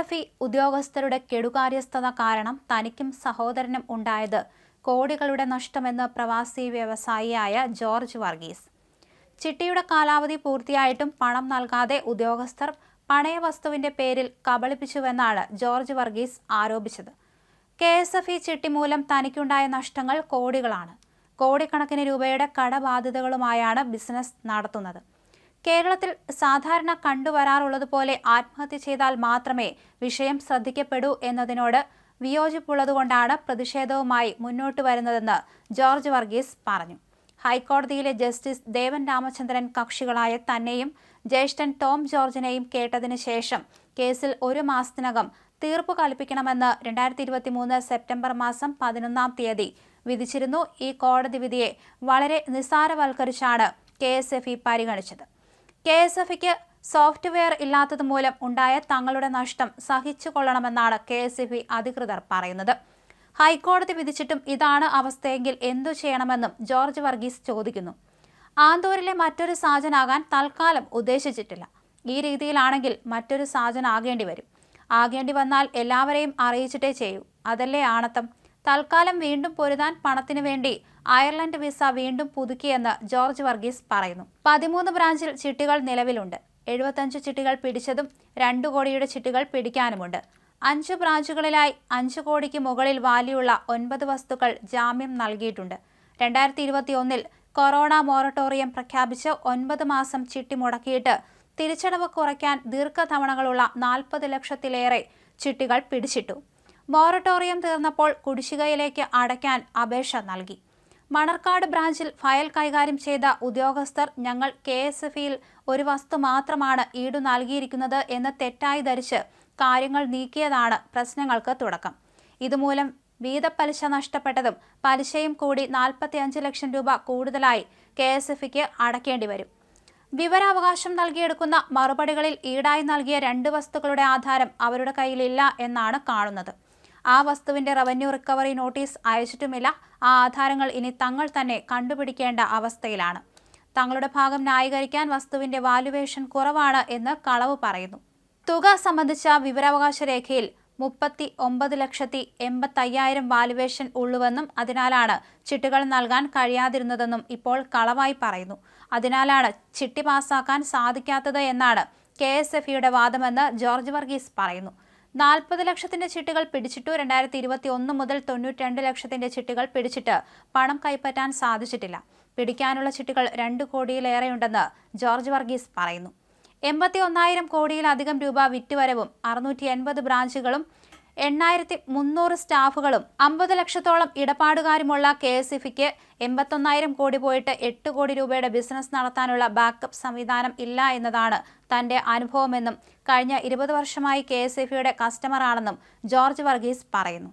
F E ഉദ്യോഗസ്ഥരുടെ കെടുകാര്യസ്ഥത കാരണം തനിക്കും സഹോദരനും ഉണ്ടായത് കോടികളുടെ നഷ്ടമെന്ന് പ്രവാസി വ്യവസായിയായ ജോർജ് വർഗീസ്. ചിട്ടിയുടെ കാലാവധി പൂർത്തിയായിട്ടും പണം നൽകാതെ ഉദ്യോഗസ്ഥർ പണയ വസ്തുവിന്റെ പേരിൽ കബളിപ്പിച്ചുവെന്നാണ് ജോർജ് വർഗീസ് ആരോപിച്ചത്. കെ എസ് എഫ് ഇ ചിട്ടി മൂലം തനിക്കുണ്ടായ നഷ്ടങ്ങൾ കോടികളാണ്. കോടിക്കണക്കിന് രൂപയുടെ കടബാധ്യതകളുമായാണ് ബിസിനസ് നടത്തുന്നത്. കേരളത്തിൽ സാധാരണ കണ്ടുവരാറുള്ളതുപോലെ ആത്മഹത്യ ചെയ്താൽ മാത്രമേ വിഷയം ശ്രദ്ധിക്കപ്പെടൂ എന്നതിനോട് വിയോജിപ്പുള്ളതുകൊണ്ടാണ് പ്രതിഷേധവുമായി മുന്നോട്ട് വരുന്നതെന്ന് ജോർജ് വർഗീസ് പറഞ്ഞു. ഹൈക്കോടതിയിലെ ജസ്റ്റിസ് ദേവൻ രാമചന്ദ്രൻ കക്ഷികളായ തന്നെയും ജ്യേഷ്ഠൻ ടോം ജോർജിനെയും കേട്ടതിന് ശേഷം കേസിൽ ഒരു മാസത്തിനകം തീർപ്പ് കൽപ്പിക്കണമെന്ന് രണ്ടായിരത്തി ഇരുപത്തി മൂന്ന് സെപ്റ്റംബർ മാസം പതിനൊന്നാം തീയതി വിധിച്ചിരുന്നു. ഈ കോടതി വിധിയെ വളരെ നിസ്സാരവൽക്കരിച്ചാണ് കെ എസ് എഫ് ഇ പരിഗണിച്ചത്. കെ എസ് എഫ് ഇക്ക് സോഫ്റ്റ്വെയർ ഇല്ലാത്തത് മൂലം ഉണ്ടായ തങ്ങളുടെ നഷ്ടം സഹിച്ചു കൊള്ളണമെന്നാണ് കെ എസ് എഫ് ഇ അധികൃതർ പറയുന്നത്. ഹൈക്കോടതി വിധിച്ചിട്ടും ഇതാണ് അവസ്ഥയെങ്കിൽ എന്തു ചെയ്യണമെന്നും ജോർജ് വർഗീസ് ചോദിക്കുന്നു. ആന്തൂരിലെ മറ്റൊരു സാജനാകാൻ തൽക്കാലം ഉദ്ദേശിച്ചിട്ടില്ല. ഈ രീതിയിലാണെങ്കിൽ മറ്റൊരു സാജനാകേണ്ടി വരും. ആകേണ്ടി വന്നാൽ എല്ലാവരെയും അറിയിച്ചിട്ടേ ചെയ്യൂ. അതല്ലേ ആണത്തം? തൽക്കാലം വീണ്ടും പൊരുതാൻ പണത്തിനു വേണ്ടി അയർലൻഡ് വിസ വീണ്ടും പുതുക്കിയെന്ന് ജോർജ് വർഗീസ് പറയുന്നു. പതിമൂന്ന് ബ്രാഞ്ചിൽ ചിട്ടികൾ നിലവിലുണ്ട്. എഴുപത്തഞ്ച് ചിട്ടികൾ പിടിച്ചതും രണ്ടു കോടിയുടെ ചിട്ടികൾ പിടിക്കാനുമുണ്ട്. അഞ്ച് ബ്രാഞ്ചുകളിലായി അഞ്ച് കോടിക്ക് മുകളിൽ വാല്യുള്ള ഒൻപത് വസ്തുക്കൾ ജാമ്യം നൽകിയിട്ടുണ്ട്. രണ്ടായിരത്തി ഇരുപത്തി ഒന്നിൽ കൊറോണ മൊറട്ടോറിയം പ്രഖ്യാപിച്ച് ഒൻപത് മാസം ചിട്ടി മുടക്കിയിട്ട് തിരിച്ചടവ് കുറയ്ക്കാൻ ദീർഘതവണകളുള്ള നാൽപ്പത് ലക്ഷത്തിലേറെ ചിട്ടികൾ പിടിച്ചിട്ടു. മൊറട്ടോറിയം തീർന്നപ്പോൾ കുടിശ്ശികയിലേക്ക് അടയ്ക്കാൻ അപേക്ഷ നൽകി. മണർക്കാട് ബ്രാഞ്ചിൽ ഫയൽ കൈകാര്യം ചെയ്ത ഉദ്യോഗസ്ഥർ ഞങ്ങൾ കെ എസ് എഫ് ഇയിൽ ഒരു വസ്തു മാത്രമാണ് ഈടു നൽകിയിരിക്കുന്നത് എന്ന് തെറ്റായി ധരിച്ച് കാര്യങ്ങൾ നീക്കിയതാണ് പ്രശ്നങ്ങൾക്ക് തുടക്കം. ഇതുമൂലം വീതപ്പലിശ നഷ്ടപ്പെട്ടതും പലിശയും കൂടി നാൽപ്പത്തിയഞ്ച് ലക്ഷം രൂപ കൂടുതലായി കെ എസ് എഫ് ഇക്ക് അടയ്ക്കേണ്ടി വരും. വിവരാവകാശം നൽകിയെടുക്കുന്ന മറുപടികളിൽ ഈടായി നൽകിയ രണ്ട് വസ്തുക്കളുടെ ആധാരം അവരുടെ കയ്യിലില്ല എന്നാണ് കാണുന്നത്. ആ വസ്തുവിന്റെ റവന്യൂ റിക്കവറി നോട്ടീസ് അയച്ചിട്ടുമില്ല. ആ ആധാരങ്ങൾ ഇനി തങ്ങൾ തന്നെ കണ്ടുപിടിക്കേണ്ട അവസ്ഥയിലാണ്. തങ്ങളുടെ ഭാഗം ന്യായീകരിക്കാൻ വസ്തുവിന്റെ വാലുവേഷൻ കുറവാണ് എന്ന് കളവ് പറയുന്നു. തുക സംബന്ധിച്ച വിവരാവകാശ രേഖയിൽ മുപ്പത്തി ഒമ്പത് ലക്ഷത്തി എൺപത്തയ്യായിരം വാലുവേഷൻ ഉള്ളുവെന്നും അതിനാലാണ് ചിട്ടുകൾ നൽകാൻ കഴിയാതിരുന്നതെന്നും ഇപ്പോൾ കളവായി പറയുന്നു. അതിനാലാണ് ചിട്ടി പാസാക്കാൻ സാധിക്കാത്തത് എന്നാണ് കെ എസ് എഫ് ഇയുടെ വാദമെന്ന് ജോർജ് വർഗീസ് പറയുന്നു. നാൽപ്പത് ലക്ഷത്തിന്റെ ചിട്ടുകൾ പിടിച്ചിട്ടു രണ്ടായിരത്തി ഇരുപത്തി ഒന്ന് മുതൽ തൊണ്ണൂറ്റി ലക്ഷത്തിന്റെ ചിട്ടുകൾ പിടിച്ചിട്ട് പണം കൈപ്പറ്റാൻ സാധിച്ചിട്ടില്ല. പിടിക്കാനുള്ള ചിട്ടുകൾ രണ്ട് കോടിയിലേറെയുണ്ടെന്ന് ജോർജ് വർഗീസ് പറയുന്നു. എൺപത്തി ഒന്നായിരം കോടിയിലധികം രൂപ വിറ്റുവരവും അറുന്നൂറ്റി എൺപത് ബ്രാഞ്ചുകളും എണ്ണായിരത്തി മുന്നൂറ് സ്റ്റാഫുകളും അമ്പത് ലക്ഷത്തോളം ഇടപാടുകാരുമുള്ള കെ എസ് ഇഫിക്ക് എൺപത്തൊന്നായിരം കോടി പോയിട്ട് എട്ട് കോടി രൂപയുടെ ബിസിനസ് നടത്താനുള്ള ബാക്കപ്പ് സംവിധാനം ഇല്ല എന്നതാണ് തന്റെ അനുഭവമെന്നും കഴിഞ്ഞ ഇരുപത് വർഷമായി കെ എസ് കസ്റ്റമറാണെന്നും ജോർജ് വർഗീസ് പറയുന്നു.